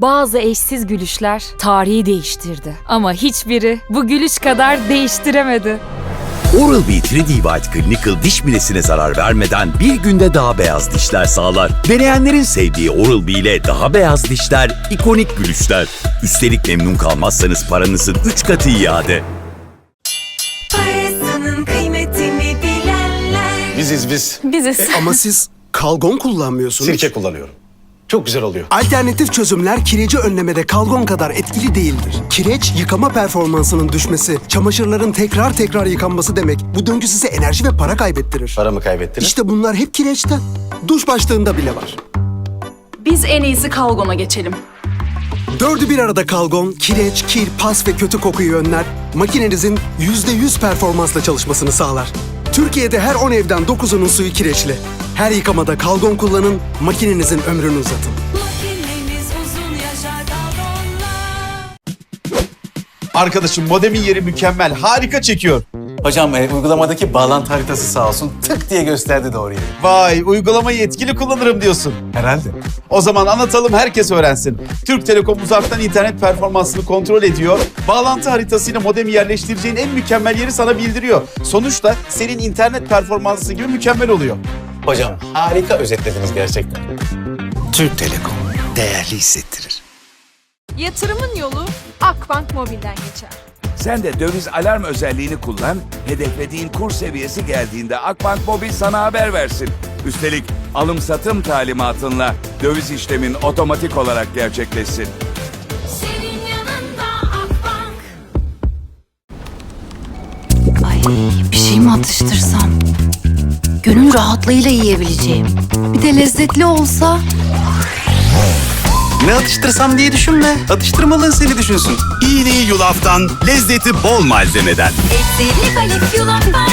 Bazı eşsiz gülüşler tarihi değiştirdi. Ama hiçbiri bu gülüş kadar değiştiremedi. Oral-B 3D White Clinical diş milesine zarar vermeden bir günde daha beyaz dişler sağlar. Deneyenlerin sevdiği Oral-B ile daha beyaz dişler, ikonik gülüşler. Üstelik memnun kalmazsanız paranızın 3 katı iade. Parasının kıymetini bilenler Biziz biz. Biziz. Ama siz kalgon kullanmıyorsunuz. Sirke kullanıyorum. Çok güzel oluyor. Alternatif çözümler kireci önlemede kalgon kadar etkili değildir. Kireç, yıkama performansının düşmesi, çamaşırların tekrar tekrar yıkanması demek. Bu döngü size enerji ve para kaybettirir. Paramı kaybettiniz. İşte bunlar hep kireçten. Duş başlığında bile var. Biz en iyisi Kalgon'a geçelim. Dördü bir arada kalgon, kireç, kir, pas ve kötü kokuyu önler. Makinenizin %100 performansla çalışmasını sağlar. Türkiye'de her 10 evden 9'unun suyu kireçli. Her yıkamada kalgon kullanın, makinenizin ömrünü uzatın. Makinemiz uzun yaşar dalgonla Arkadaşım modemin yeri mükemmel. Harika çekiyor. Hocam e, uygulamadaki bağlantı haritası sağ olsun tık diye gösterdi doğru yeri. Vay uygulamayı etkili kullanırım diyorsun. Herhalde. O zaman anlatalım herkes öğrensin. Türk Telekom uzaktan internet performansını kontrol ediyor. Bağlantı haritasıyla modemi yerleştireceğin en mükemmel yeri sana bildiriyor. Sonuçta senin internet performansı gibi mükemmel oluyor. Hocam harika özetlediniz gerçekten. Türk Telekom değerli hissettirir. Yatırımın yolu Akbank Mobil'den geçer. Sen de döviz alarm özelliğini kullan, hedeflediğin kur seviyesi geldiğinde Akbank Mobil sana haber versin. Üstelik alım satım talimatınla döviz işlemin otomatik olarak gerçekleşsin. Senin yanında Akbank Ay bir şey mi atıştırsam? Gönül rahatlığıyla yiyebileceğim. Bir de lezzetli olsa. Ne atıştırsam diye düşünme. Atıştırmalığın seni düşünsün. İğneyi yulaftan, lezzeti bol malzemeden. Kalif yulaf var